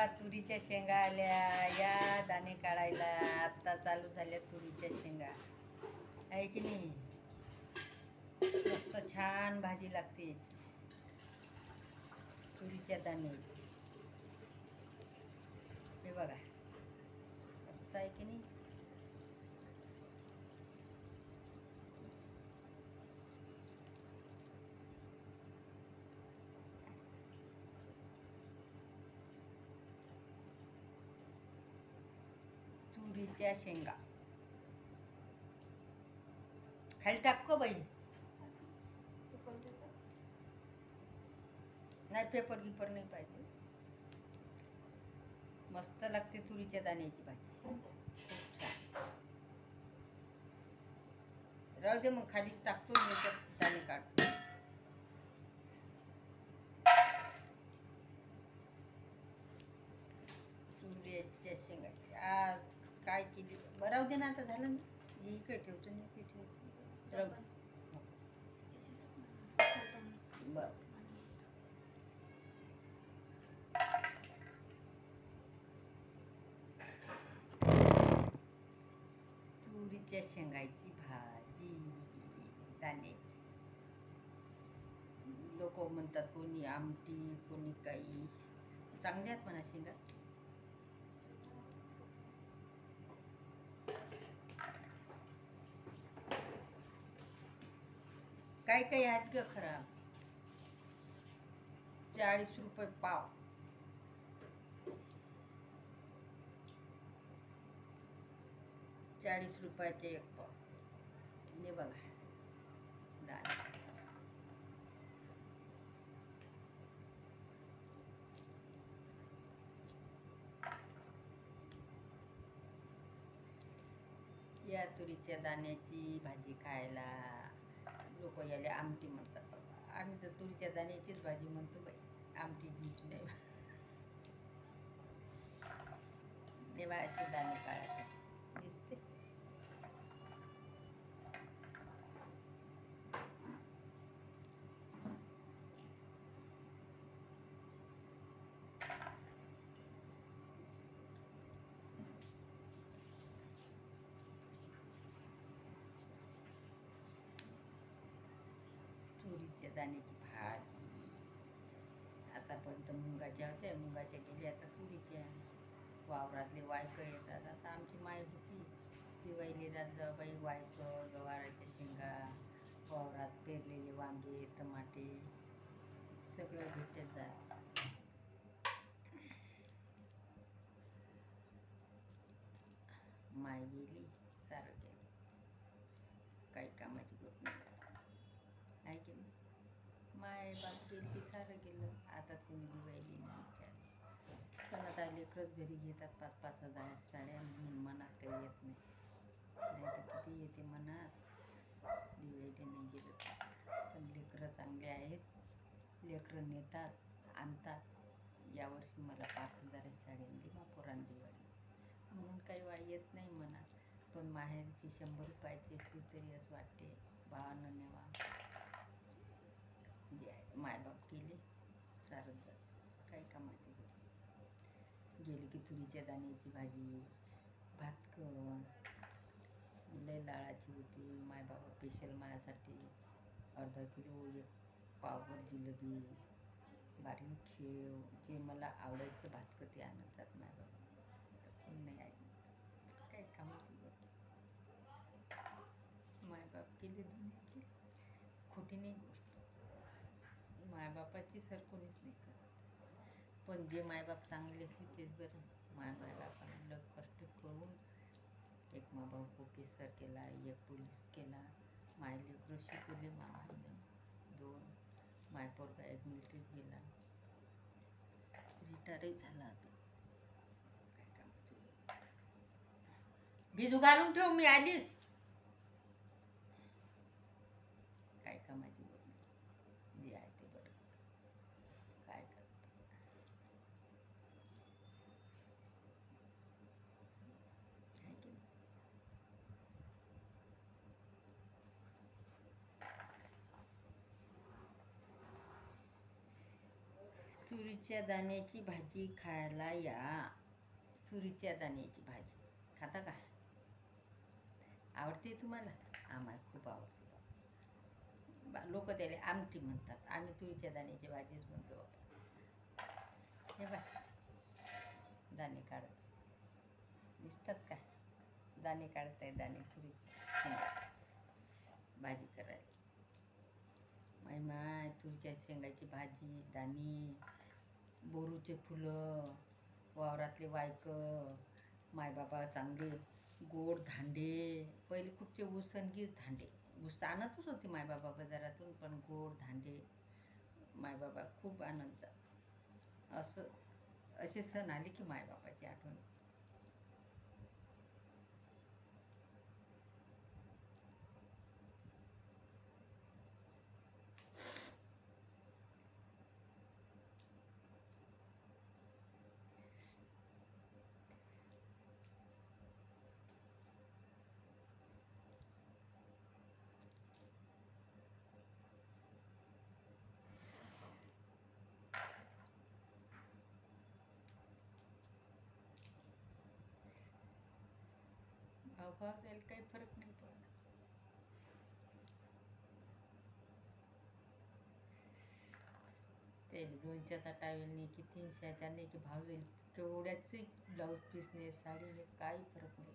आता तुरीच्या शेंगा आल्या. या दाणे काढायला आत्ता चालू झाल्या तुरीच्या शेंगा. आहे की नाही? मस्त छान भाजी लागते. तुरीच्या दाण्याची हे बघा. मस्त आहे की नाही? तुरीच्या शेंगा. खाली टाक बाई. नाही पेपर गिपर नाही पाहिजे. मस्त लागते तुरीच्या दाण्याची भाजी. राहू दे मग खालीच टाकतो मी दाणे काढतो तुरीच्या शेंगाची आज काय केली बरं राहू दे ना आता झालं ना. हे इकडे ठेवतो ना इकडे ठेवतो. तुरीच्या शेंगाची भाजी दाण्याची. लोक म्हणतात कोणी आमटी कोणी काही. चांगल्या आहेत म्हणा शेंगा. काय काय आहेत ग खराब चाळीस रुपये पाव. चाळीस रुपयाचे एक पाव. ने बघा. डाळ या तुरीच्या दाण्याची भाजी खायला. लोक याला आमटी म्हणतात बाबा. आम्ही तर तुरीच्या दाण्याचीच भाजी म्हणतो बाई. आमटी गिमटी नाही. तेव्हा असे दाणे काढायचे तुरीच्या दाण्याची भाजी आतापर्यंत मुंगाच्या होत्या मुंगाच्या गेल्या आता तुरीच्या वावरातले वायकं येतात आता आमची माय होती दिवाळीले जात जाऊ बाई वायकं गवाराच्या शेंगा वावरात पेरलेले वांगे टमाटे सगळं भेटत जात माय गेली सारं गेलं काही कामाची गोष्ट नाही आहे की नाही माय बाप सारं गेलं आता कोणी दिवाळी नाही विचार पण आता लेकरच घरी घेतात पाच पाच हजार साड्या म्हणून मनात काही येत नाही. नाही तर किती येते मनात? दिवाळी नाही गेलं पण लेकरं चांगले आहेत. लेकरं नेतात आणतात. यावर्षी मला पाच हजार साडी आणली मा दिवाळी. म्हणून काही वाई येत नाही मनात. पण माहेरची शंभर रुपयाची असली तरी असं वाटते. भावानं नेवा जे आहे मायबाप गेले चारत जात काही कामाचे गेले की तुरीच्या दाण्याची भाजी भातकं लय लाळाची होती. मायबाबा स्पेशल माझ्यासाठी अर्धा किलो एक पावभर जिलेबी बारीक शेव जे मला आवडायचं भातकं ते आणत जात मायबाबा तर कोण नाही आहे काही कामाची गोष्ट. मायबाप केले दुनियात खोटी नाही मायबापाची सर कोणीच नाही करत. पण जे मायबाप चांगले असतील तेच बरं. माय मायबापाने लग कष्ट करून एक मा भाऊ प्रोफेसर केला एक पोलीस केला मायले कृषी शिकवले मामाने दोन. माय पोरगा एक मिलिटरीत गेला. रिटायरही झाला आता. काय कामाची? भिजू घालून ठेव मी आलीच काय कामाची गोष्ट नाही. जे आहे ते बरं काय करत आहे की नाही? तुरीच्या दाण्याची भाजी खायला या. तुरीच्या दाण्याची भाजी. खाता का? आवडते तुम्हाला? आम्हाला खूप आवडते. लोक त्याला आमटी म्हणतात. आम्ही तुरीच्या दाण्याची भाजीच म्हणतो. बाबा हे बा दाणे काढत. दिसतात का? दाणे काढत आहे दाणे तुरी भाजी करायला. माय माय तुरीच्या शेंगाची भाजी दाणे. बोरूचे फुलं वावरातले वायकं मायबाबा चांगले गोड धांडे पहिले कुठचे उसनगीर धांडे. ऊस आणतच होते मायबाबा बाजारातून पण गोड धांडे मायबाबा खूप आनंद असं असे सण आले की मायबापाची आठवण. भावभाव जाईल काही फरक नाही पडत. ते दोनशेचा नाही की तीनशेचा नाही की भाव जाईल तेवढ्याच ब्लाऊज नाही साडी नाही काही फरक नाही.